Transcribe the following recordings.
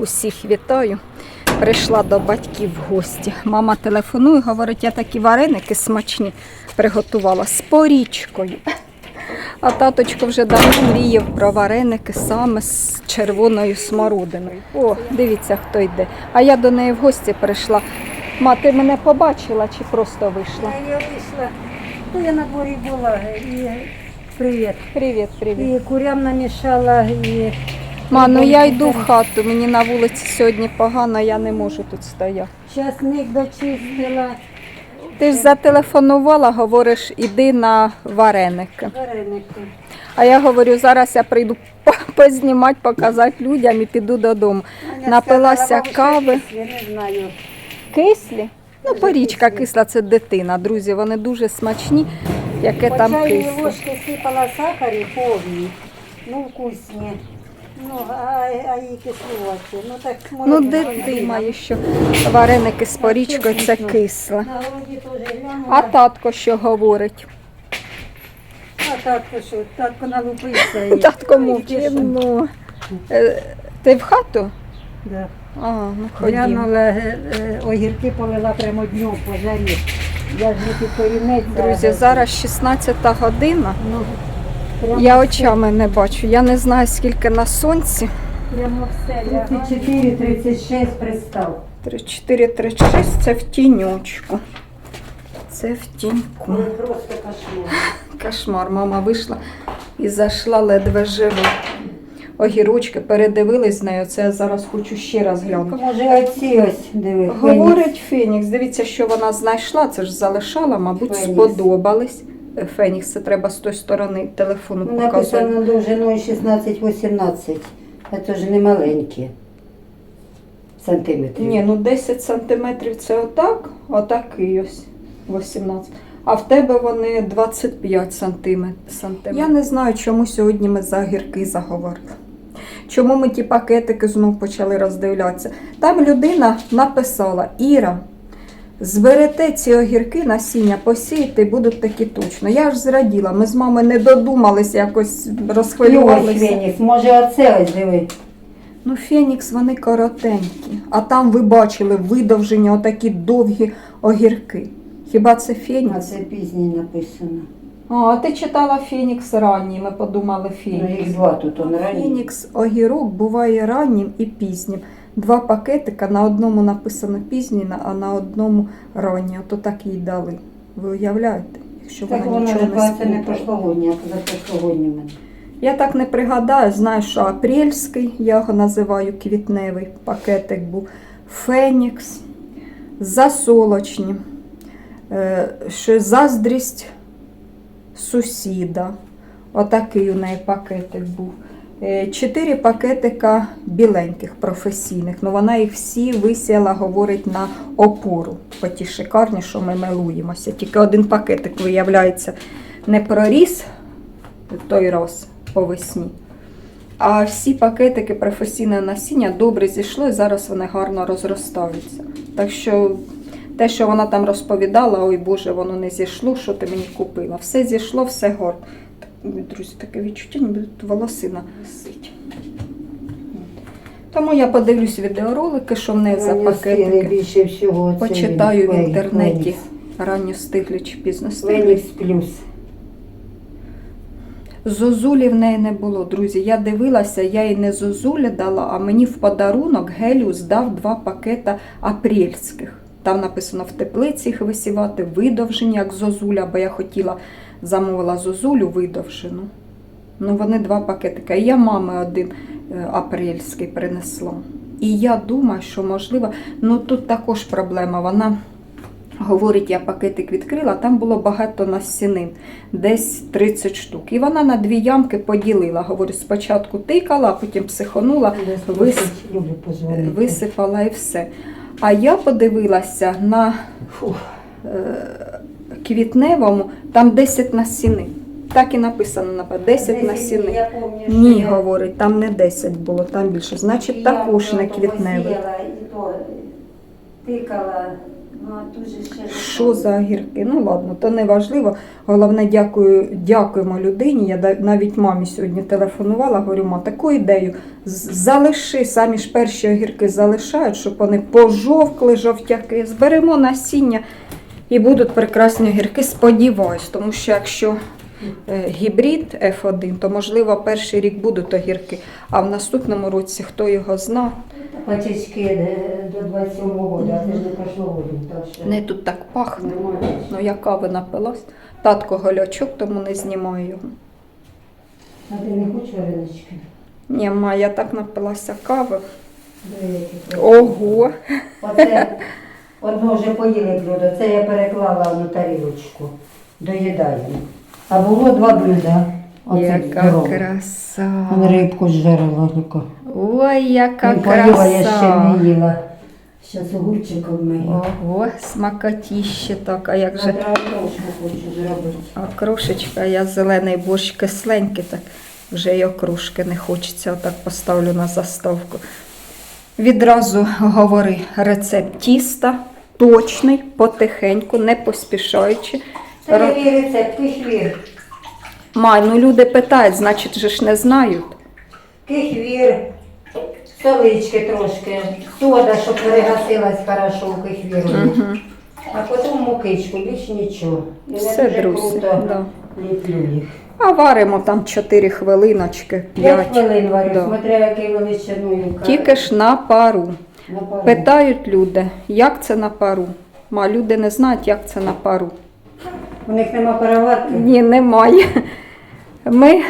усіх вітаю. Прийшла до батьків в гості. Мама телефонує, говорить, я такі вареники смачні приготувала з порічкою. А таточко вже давно мріяв про вареники саме з червоною смородиною. О, дивіться, хто йде. А я до неї в гості прийшла. Ма, ти мене побачила чи просто вийшла? Я вийшла. Ну, я на дворі була і привіт. Привіт, привіт. І курям намішала, і Ма, ну я йду в хату, мені на вулиці сьогодні погано, я не можу тут стояти. часник дочистила, Ти ж зателефонувала, говориш, іди на вареники. вареники. А я говорю, зараз я прийду познімати, показати людям і піду додому. Аня Напилася сказала, кави. Я не знаю. Кислі? Ну, порічка кисла це дитина, друзі, вони дуже смачні, яке По там чайній кисло. ложці сипала сахарі повні, ну вкусні. Ну, а, а і кисловаті. Ну так Ну, де ти маєш, що вареники з порічкою це кисле. На городі теж глянула. А татко що говорить? А татко що? Татко налупився. і- Татко мовчить. Ну, Е, ти в хату? Да. А, ну ходім. Глянула, е, е, огірки полила прямо днем по жарі. Я ж не під корінець. Друзі, зараз 16 година. Ну, Я очами не бачу. Я не знаю, скільки на сонці. Прямо все. 34, 36 пристав. 34, 36 це в тіньочку. Це в тіньку. Ну, просто кошмар. Кошмар. Мама вийшла і зайшла ледве живо. Огірочки передивились з нею. Це я зараз хочу ще раз глянути. Може оці ось, диви. Говорить Фенікс, дивіться, що вона знайшла, це ж залишала, мабуть, Фенікс. сподобались. Е, Фенікс, це треба з тої сторони телефону Ну, показувати. Написано довжиною 16-18. Це ж не маленькі сантиметрів. Ні, ну 10 сантиметрів це отак, отакий ось 18. А в тебе вони 25 сантиметрів. Я не знаю, чому сьогодні ми за огірки заговорили. Чому ми ті пакетики знов почали роздивлятися. Там людина написала: Іра, зберете ці огірки насіння, посіяти будуть такі точно. Я ж зраділа, ми з мамою не додумались, якось І ось. Фенікс. Може оце ось диви. Ну, Фенікс, вони коротенькі, а там ви бачили видовжені отакі довгі огірки. Хіба це А це пізній написано. А, а ти читала Фенікс ранній, ми подумали Ну, їх два тут он рані. Фенікс огірок буває раннім і пізнім. Два пакетика, на одному написано пізній, на- а на одному ранній. Ото так їй дали. Ви уявляєте? Якщо Так вона нічого не кажеться не сплутала. прошлогодні, а позапрошлогодні в мене. Я так не пригадаю, знаю, що апрельський, я його називаю квітневий пакетик був. Фенікс, засолочні, е, що заздрість сусіда. Отакий у неї пакетик був. Е, Чотири пакетика біленьких професійних. Ну вона їх всі висіяла, говорить, на опору. По ті шикарні, що ми милуємося. Тільки один пакетик, виявляється, не проріс той раз по весні. А всі пакетики професійне насіння добре зійшло і зараз вони гарно розростаються. Так що те, що вона там розповідала, ой Боже, воно не зійшло, що ти мені купила. Все зійшло, все гарно. Друзі, таке відчуття, ніби тут волосина висить. Тому я подивлюсь відеоролики, що в неї за пакетики. більше всього. це Почитаю в інтернеті. Ранньо стиглі чи пізно стиглі. Фенікс плюс. Зозулі в неї не було, друзі. Я дивилася, я їй не зозулі дала, а мені в подарунок Геліус дав два пакета апрельських. Там написано в теплиці їх висівати, видовжені, як зозуля, бо я хотіла замовила зозулю видовжену. Ну, вони два пакетика. І я мами один е, апрельський принесла. І я думаю, що можливо, ну тут також проблема. Вона говорить, я пакетик відкрила, там було багато насінин, десь 30 штук. І вона на дві ямки поділила. Говорю, спочатку тикала, а потім психонула, вис- висипала і все. А я подивилася на Фух. Е, квітневому, там 10 насінин. Так і написано, напевно, 10 насінин. Я пам'ятаю, що Ні, говорить, там не 10 було, там більше. Значить, також не квітневий. тикала Ну, Що за огірки? Ну ладно, то не важливо. Головне, дякую, дякуємо людині. Я навіть мамі сьогодні телефонувала, говорю, ма, таку ідею. Залиши, самі ж перші огірки залишають, щоб вони пожовкли, жовтяки. Зберемо насіння і будуть прекрасні огірки. Сподіваюсь, тому що якщо е, гібрид F1, то можливо перший рік будуть огірки, а в наступному році хто його зна. Пачечки е, до 27-го року, а це ж не пройшло року, Не тут так пахне. Ну, я кави напилась. Татко голячок, тому не знімаю його. А ти не хочеш варенички? Ні, ма, я так напилася кави. Ого! Оце одно вже поїли блюдо, це я переклала на тарілочку. Доїдаємо. А було два блюда. Оце Яка здорове. краса! Он рибку зжарила Ніко. Ой, яка Не поїла, я ще краса! не їла. Зараз огурчиком мию. Ого, смакотіще так, а як же. Завтра окрошку хочу зробити. А крошечка, я зелений борщ кисленький, так вже й окружки не хочеться, отак поставлю на заставку. Відразу говори рецепт тіста, точний, потихеньку, не поспішаючи. Це рецепт, кихвір. Май, ну люди питають, значить же ж не знають. Кихвір, солички трошки, сода, щоб перегасилась хорошо у кихвіру. Угу. А потім мукичку, більш нічого. І Все, дуже друзі. круто Да. ліплю їх. А варимо там 4 хвилиночки, 5 5. хвилин варю, Да. смотря який величиною. Тільки ж на пару. Питають люди, як це на пару. Ма, люди не знають, як це на пару. У них нема переварки. Ні, немає. Ми.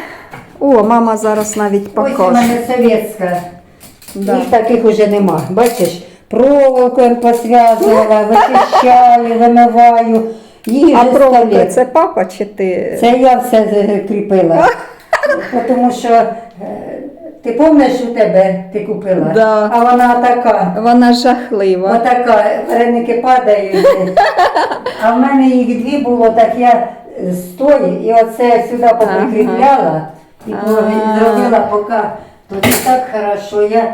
О, мама зараз навіть Ось у покаже. совєтська. Да. Їх таких уже нема. Бачиш, проволокою посвязувала, вичищаю, вимиваю. Їх А столі. це папа чи ти? Це я все закріпила. Тому що е, ти пам'ятаєш у тебе ти купила? Да. А вона така. Вона жахлива. Отака, вареники падають. А в мене їх дві було, так я стою і оце сюди поприкріпляла і зробила поки. Тут і так хорошо. Я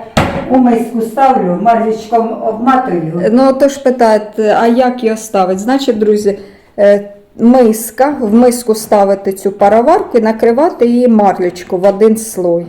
у миску ставлю, марлічком обматую. Ну, то ж питають, а як його ставити? Значить, друзі, е, миска, в миску ставити цю пароварку і накривати її марлечку в один слой.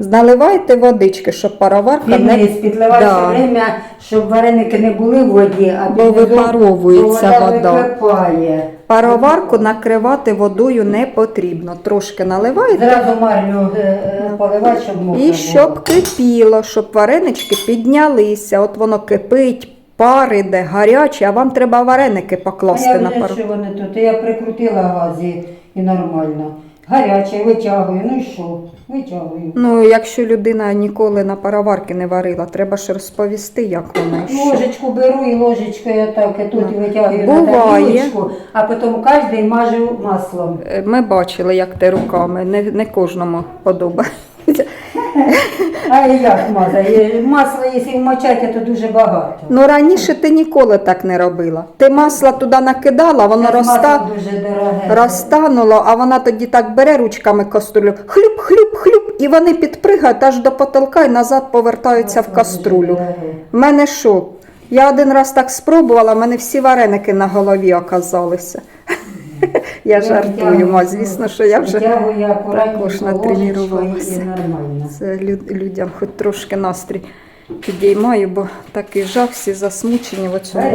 Наливайте водички, щоб пароварка не низ підливаю Да. время, щоб вареники не були в воді, а Бо під низом- випаровується вода. википає. Пароварку накривати водою не потрібно. Трошки наливаєте Зразу марлю е, е, поливати, щоб мокро і було. щоб кипіло, щоб варенички піднялися. От воно кипить, пар іде, гаряче, а вам треба вареники А покласти я на вже пару. що вони тут, я прикрутила газі і нормально. Гаряче, витягую, ну і що? Витягую. Ну, якщо людина ніколи на пароварки не варила, треба ж розповісти, як вона і що. Ложечку беру і ложечкою так, і тут Да. витягую на Буває. тарілочку, а потім кожен мажу маслом. Е, Ми бачили, як ти руками, не, не кожному подобається. А як мазає? Масло, якщо вмочати, то дуже багато. Ну раніше ти ніколи так не робила. Ти масло туди накидала, воно масло дуже дороге. розтануло, а вона тоді так бере ручками каструлю, хлюп, хлюп, хлюп, і вони підпригають аж до потолка і назад повертаються в каструлю. В мене шок. Я один раз так спробувала, в мене всі вареники на голові оказалися. Я жартую, ма, звісно, що я вже також натренувалася. і це людям хоч трошки настрій підіймаю, бо такий жах, всі засмучені в і.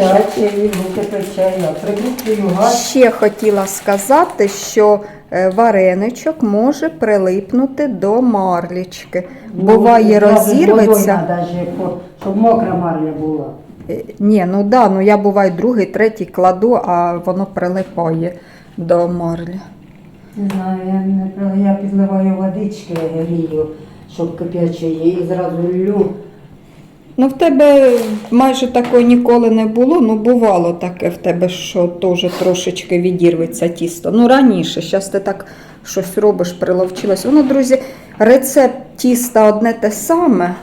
Ще хотіла сказати, що е, вареничок може прилипнути до марлічки. Буває, розірветься. щоб мокра марля була. Е, Ні, ну да, ну я буває другий, третій кладу, а воно прилипає до марлі. Не знаю, я, не, пила, я підливаю водички, грію, щоб кип'ячої, і зразу лю. Ну, в тебе майже такого ніколи не було, ну бувало таке в тебе, що теж трошечки відірветься тісто. Ну раніше, зараз ти так щось робиш, приловчилась. Воно, друзі, рецепт тіста одне те саме,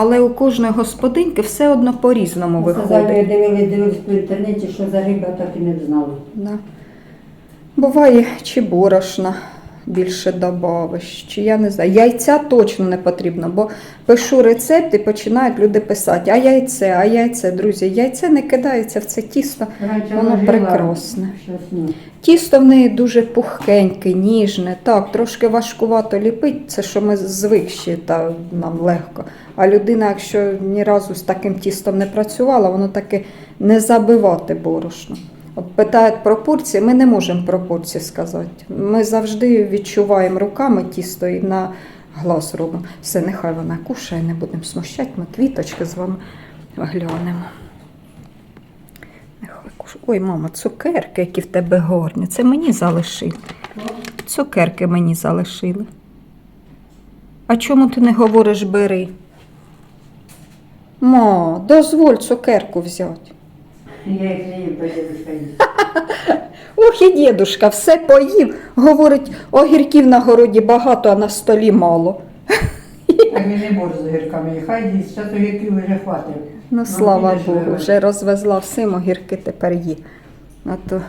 але у кожної господинки все одно по-різному виходить. дивились, дивились по інтернеті, що за риба, так і не знали. Да. Буває чи борошна більше добавиш. Чи я не знаю. Яйця точно не потрібно, бо пишу рецепт і починають люди писати, а яйце, а яйце, друзі, яйце не кидається в це тісто. Воно прекрасне. Тісто в неї дуже пухкеньке, ніжне. Так, трошки важкувато ліпить, це що ми звикші, та нам легко. А людина, якщо ні разу з таким тістом не працювала, воно таки не забивати борошно. Питають про порції, ми не можемо про порції сказати. Ми завжди відчуваємо руками тісто і на глаз робимо. Все, нехай вона кушає, не будемо смущати, ми квіточки з вами глянемо. Ой, мама, цукерки, які в тебе гарні. Це мені залишили. Цукерки мені залишили. А чому ти не говориш бери? Ма, дозволь цукерку взяти. Я їх не їм поділюся. Ох, і дідушка, все поїв. Говорить, огірків на городі багато, а на столі мало. А він не борщ з огірками. Хай їсть, зараз огірків вже хватить. Ну, слава Богу, вже розвезла всім, огірки тепер є. А то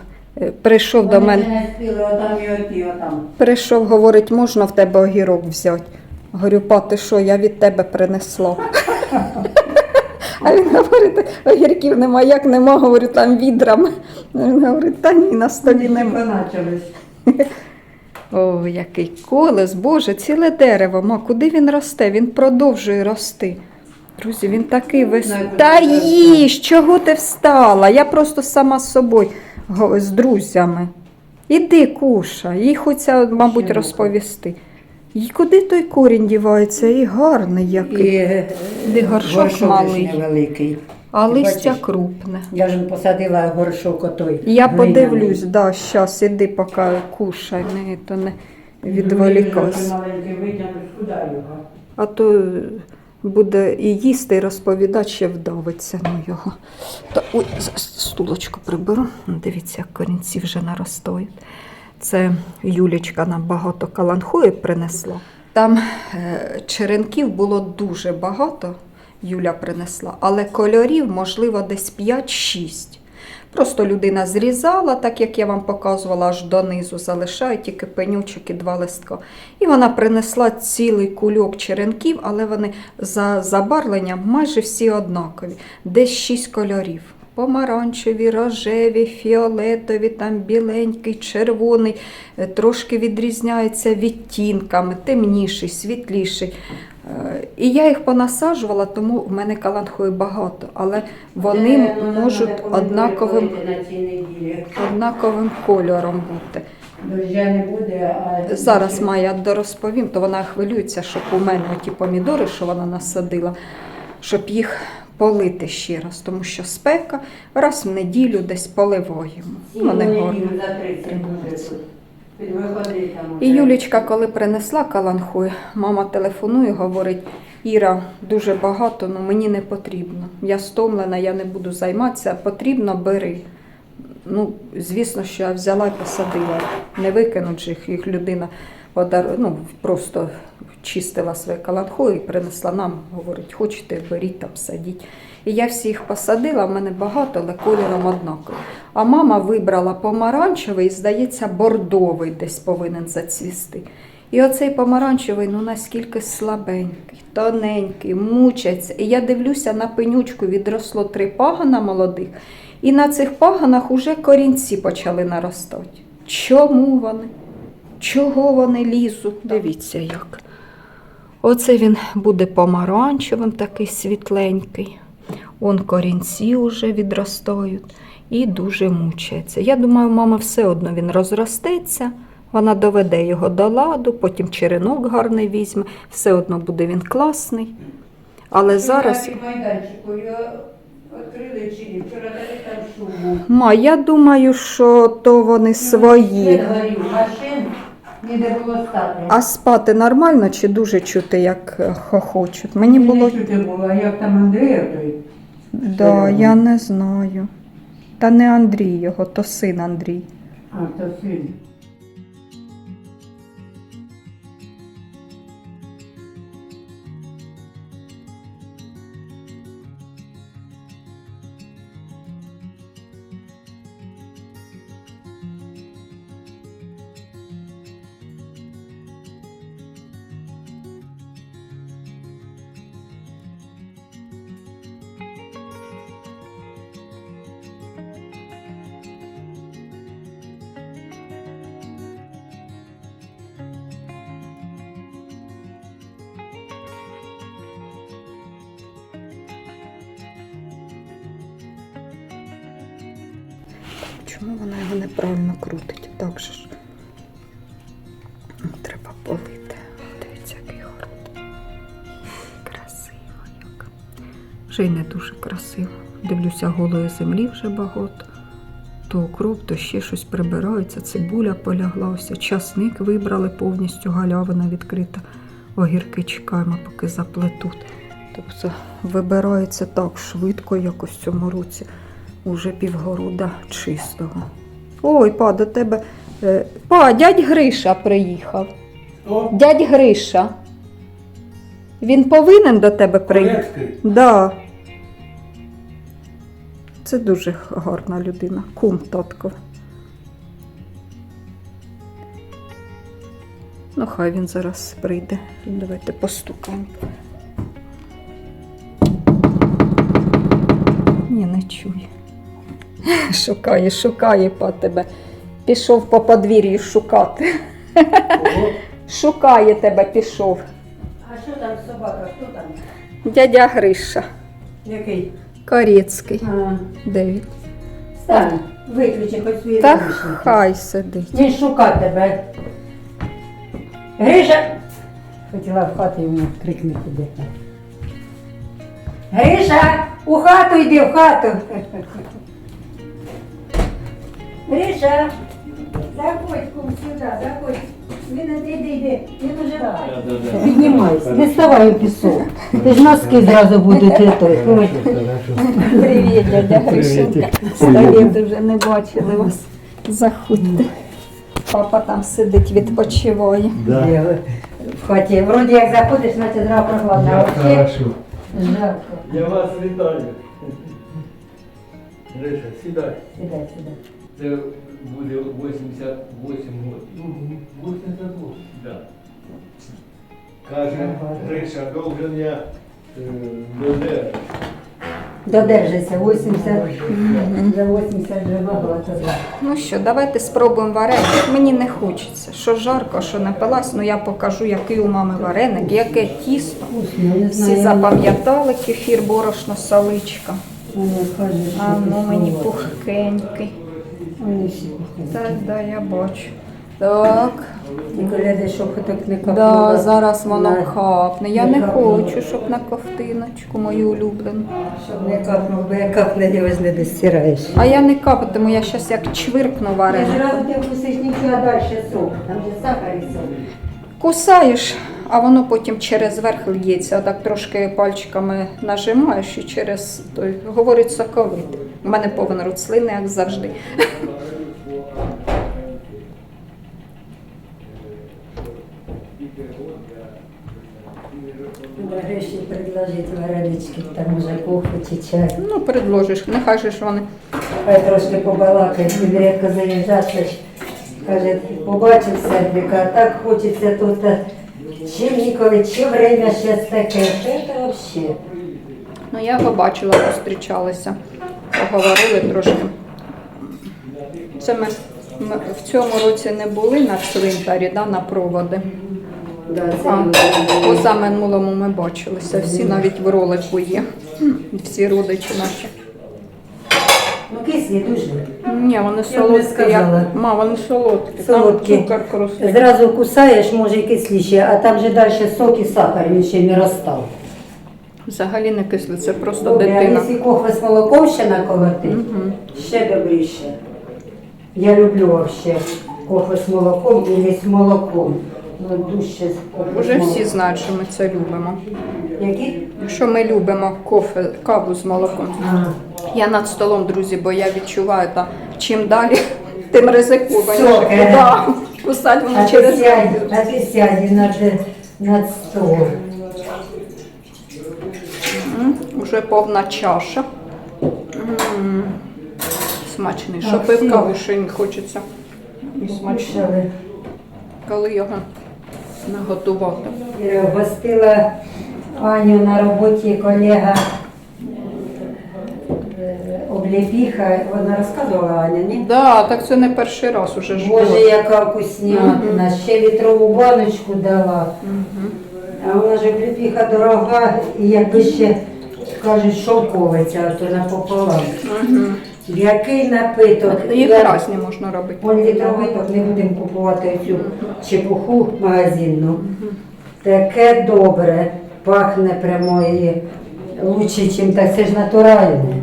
е, прийшов до мене. Не спіли, отам і оті, отам. Прийшов, говорить, можна в тебе огірок взяти. Говорю, па, ти що, я від тебе принесла. А він говорить, огірків нема, як нема, говорю, там відрами. Він говорить, та ні, на столі нема. О, який колес, Боже, ціле дерево. Ма, куди він росте? Він продовжує рости. Друзі, він такий куди Та їж, чого ти встала? Я просто сама з собою, з друзями. Іди, кушай, їй хочеться, мабуть, розповісти. І куди той корінь дівається? І гарний який. І Де горшок горшок малий. невеликий. А ти листя бачиш? крупне. Я ж посадила горшок отой. Я глиняний. подивлюсь, да, щас, іди, поки кушай, не, то не відволікайся. Маленький витягнуть, куди його? А то е, буде і їсти, і розповідати, ще вдавиться на його. Та, ой, стулочку приберу. Дивіться, як корінці вже наростають. Це Юлічка нам багато каланхої принесла. Там е, черенків було дуже багато, Юля принесла, але кольорів, можливо, десь 5-6. Просто людина зрізала, так як я вам показувала, аж донизу залишає тільки пенючок і два листка. І вона принесла цілий кульок черенків, але вони за забарвленням майже всі однакові. Десь шість кольорів. Помаранчеві, рожеві, фіолетові, там біленький, червоний, Е, трошки відрізняються відтінками, темніший, світліший. Е, І я їх понасаджувала, тому в мене каланхої багато, але вони Де, ну, можуть однаковим, однаковим кольором бути. Дождя не буде, а Зараз Майя дорозповім, то вона хвилюється, щоб у мене ті помідори, що вона насадила, щоб їх полити ще раз, тому що спека раз в неділю десь поливаємо. Вони неділю гарні. за 30 буде тут. Під виходи там. І. Юлічка, коли принесла каланхою, мама телефонує, говорить: Іра, дуже багато, але мені не потрібно. Я стомлена, я не буду займатися, потрібно бери. Ну, звісно, що я взяла і посадила. Не викинуть їх, їх людина ну, просто чистила своє каланхою і принесла нам, говорить, хочете, беріть там, садіть. І я всі їх посадила, в мене багато, але кольором однаково. А мама вибрала помаранчевий, здається, бордовий десь повинен зацвісти. І оцей помаранчевий, ну наскільки слабенький, тоненький, мучиться. І я дивлюся на пенючку, відросло три пагана молодих, і на цих паганах уже корінці почали наростати. Чому вони? Чого вони лізуть? Дивіться як. Оце він буде помаранчевим, такий світленький. Он корінці вже відростають і дуже мучається. Я думаю, мама все одно він розростеться, вона доведе його до ладу, потім черенок гарний візьме, все одно буде він класний. Але зараз. Вчора шубу. Ма, я думаю, що то вони свої. Не ніде було стати. А спати нормально чи дуже чути, як е, хохочуть? Мені було. чути було, а як там Андрія той? Да, я не знаю. Та не Андрій його, то син Андрій. А, то син. Чому вона його неправильно крутить. Так же ж. Треба полити. Дивіться, який город. Красиво як. Вже й не дуже красиво. Дивлюся, голої землі вже багато. То укроп, то ще щось прибирається, цибуля полягла, ось часник вибрали повністю, галявина відкрита. Огірки чекаємо, поки заплетуть. Тобто вибирається так швидко, якось в цьому році. Уже півгорода чистого. Ой, па, до тебе. е, Па, дядь Гриша приїхав. О, Дядь Гриша. Він повинен до тебе приїхати? Да. Це дуже гарна людина. Кум татко. Ну, хай він зараз прийде. Давайте постукаємо. Ні, не чує. Шукає, шукає по тебе. Пішов по подвір'ю шукати. Ого. Шукає тебе, пішов. А що там собака? Хто там? Дядя Гриша. Який? Корецький. А, Де він? Стань, виключи хоч свої Та навушники. хай сидить. Він шукав тебе. Гриша! Хотіла в хату йому крикнути де. Гриша! У хату йди, в хату! Гриша! Заходь, кум, сюди, заходь. Він іди, йди, йди. Він уже. Піднімайся, не ставай у пісок. Ти ж носки зразу будуть той. Ой. Привіт, дядя Гришенька. Століт вже не бачили вас. Заходьте. Папа там сидить, відпочиває. Да. В хаті. Вроді як заходиш, наче зразу прохладно. А взагалі Хорошо. жарко. Я вас вітаю. Гриша, сідай. Сідай, сідай. Це буде 88 років. 88? Да. Каже, Гриша, должен я е, додержати. Додержися, 80, за 80 вже багато. Ну що, давайте спробуємо вареник. Мені не хочеться. Що жарко, що напилась, ну я покажу, який у мами вареник, яке тісто. Вкусно, не Всі знаю. запам'ятали кефір, борошно, саличка. Що А ну мені пухкенький. Вони всі. Так, да, я бачу. Так, Тільки гляди, щоб так не капнуло. да, зараз воно На- капне. Я не не капнуло. хочу, щоб на ковтиночку мою улюблену. Щоб не капнуло, бо як капне, ти ось не достираєш. А я не капатиму, я зараз як чвиркну Я вареник. зразу ти вкусиш нічого, а далі сок. Там же сахар і сок. Кусаєш, а воно потім через верх л'ється. Так трошки пальчиками нажимаєш і через той говорить соковите. У мене повен рот слини, як завжди. Гриші предложить варенички, там уже кофе чи чай. Ну, предложиш, нехай же ж вони. Хай трошки побалакає, він рідко заїжджати. Каже, побачив Сердика, так хочеться тут. а Чи ніколи, чи время щось таке. Це взагалі. Ну, я його бачила, зустрічалися, поговорили трошки. Це ми, ми в цьому році не були на цвинтарі, да, на проводи. А позаминулому ми бачилися, всі навіть в ролику є. Всі родичі наші. ну, кислі дуже. Ні, вони солодкі. сказала. Як... Ма, вони солодкі. Солодкі. Там цукор крусний. Зразу кусаєш, може і кисліше, а там же далі сок і сахар, він ще не розстав. Взагалі не кисло, це просто Добре, а дитина. якщо кофе з молоком ще наколотить, ще добріше. Я люблю вообще кофе з молоком і з молоком. Ну, з з Уже всі молоком. знають, що ми це любимо. Які? Що ми любимо кофе, каву з молоком. А, Я над столом, друзі, бо я відчуваю, та чим далі, тим ризикованіше. Соки. Да. Кусать а воно ти через сядь, а ти сядь над, над стол. М, Уже повна чаша. М, Смачний. Що пив каву, хочеться. І смачно. Коли його наготувати. Гостила Аню на роботі колега е, обліпіха. Вона розказувала Аня, ні? Да, так це не перший раз уже ж. Боже, яка вкуснятина. Ще літрову баночку дала. Мгм. А вона ж обліпіха дорога, і якби ще кажуть, шовковиця, то напополам. Який напиток? Їх Я- різні можна робити. Он літровиток не будемо купувати цю чепуху магазинну. Таке добре, пахне прямо і лучше, ніж так. Це ж натуральне.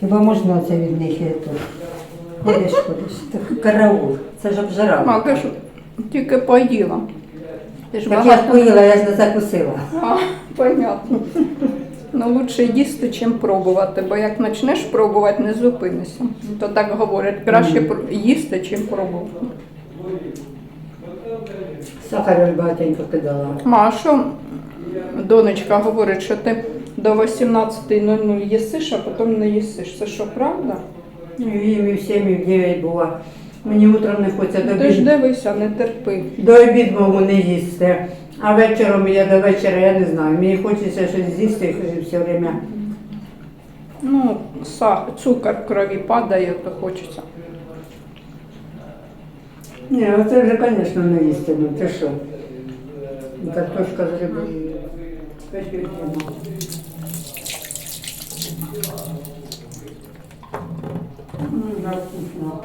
Хіба можна це від них і тут? Ходиш, ходиш. Так караул. Це ж обжирало. А, ти ж тільки поїла. Ти ж Так я багато. поїла, я ж не закусила. А, понятно. Ну, лучше їсти, чим пробувати, бо як почнеш пробувати, не зупинишся. То так говорять, краще пр- їсти, чим пробувати. Сахару ж багатенько кидала. Ма, а що донечка говорить, що ти до 18.00 їсиш, а потім не їсиш. Це що, правда? Ну, і в 7, і в 9 була. Мені утром не хочеться до Ти ж обіду. дивися, не терпи. До обіду можу не їсти. А вечором я до вечора я не знаю. Мені хочеться щось з'їсти все время. Ну, цукор в крові падає, то хочеться. Ні, оце вже, звісно, не їсти. Ну ти що? Картошка з рибою. М, да, вкусно.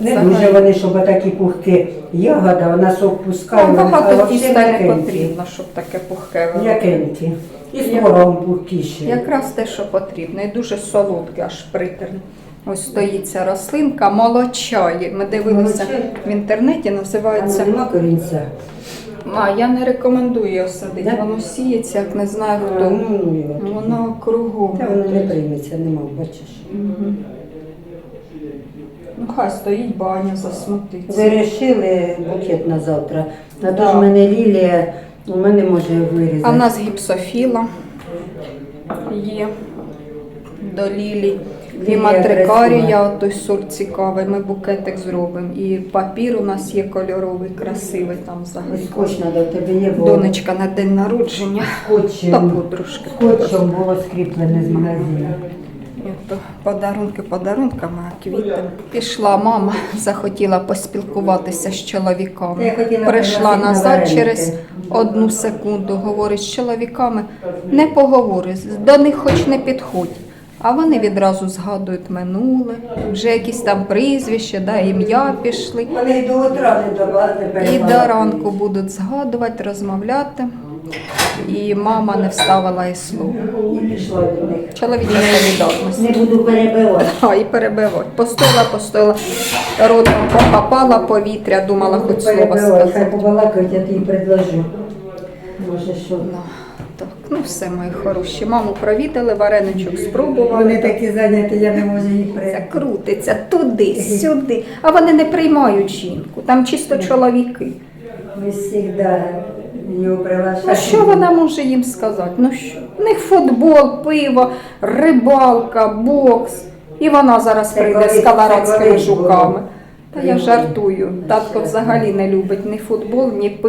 Не дуже вони, щоб такі пухки ягода, вона сок пускає, Там багато вообще тіста не потрібно, щоб таке пухке було. М'якенькі. І з творогом пухкіші. Якраз те, що потрібно, і дуже солодке, аж притерне. Ось стоїть ця рослинка, молочай. Ми дивилися Молочай? в інтернеті, називається. нема корінця. А, я не рекомендую його садити. Да? Воно сіється, як не знаю хто. ну, ну, його. Воно кругом. Та воно не прийметься, нема, бачиш. Мгм. Хай стоїть баня, засмутиться. Вирішили букет на завтра. А то ж в мене лілія, у мене може вирізати. А в нас гіпсофіла є до лілій. І матрикарія, красива. той сорт цікавий, ми букетик зробимо. І папір у нас є кольоровий, красивий там взагалі. Скотч в тебе є, бо Донечка на день народження. Та скотчем, подружки. скотчем було скріплене з магазину. І то подарунки подарунками, а квіти. Пішла мама, захотіла поспілкуватися з чоловіками. Прийшла назад через одну секунду, говорить з чоловіками, не поговори, до них хоч не підходь. А вони відразу згадують минуле, вже якісь там прізвища, да, ім'я пішли. Вони й до утра не. І до ранку будуть згадувати, розмовляти. І мама не вставила і слова. І пішла до них. Чоловіча солідарність. Не буду перебивати. А, і перебивати. Постояла, постояла, ротом похапала повітря, думала хоч слово Перебивати, хай побалакають, я тобі предложу. Може, що? Ну, так, ну все, мої хороші. Маму провідали, вареничок спробували. Вони такі зайняті, я не можу їх Це прийти. крутиться туди, сюди. А вони не приймають жінку, там чисто чоловіки. Ми завжди його приглашаємо. А що вона може їм сказати? Ну що? У них футбол, пиво, рибалка, бокс. І вона зараз Це прийде коли- з це коли жуками. було. Та я жартую. Татко взагалі не любить ні футбол, ні пиво.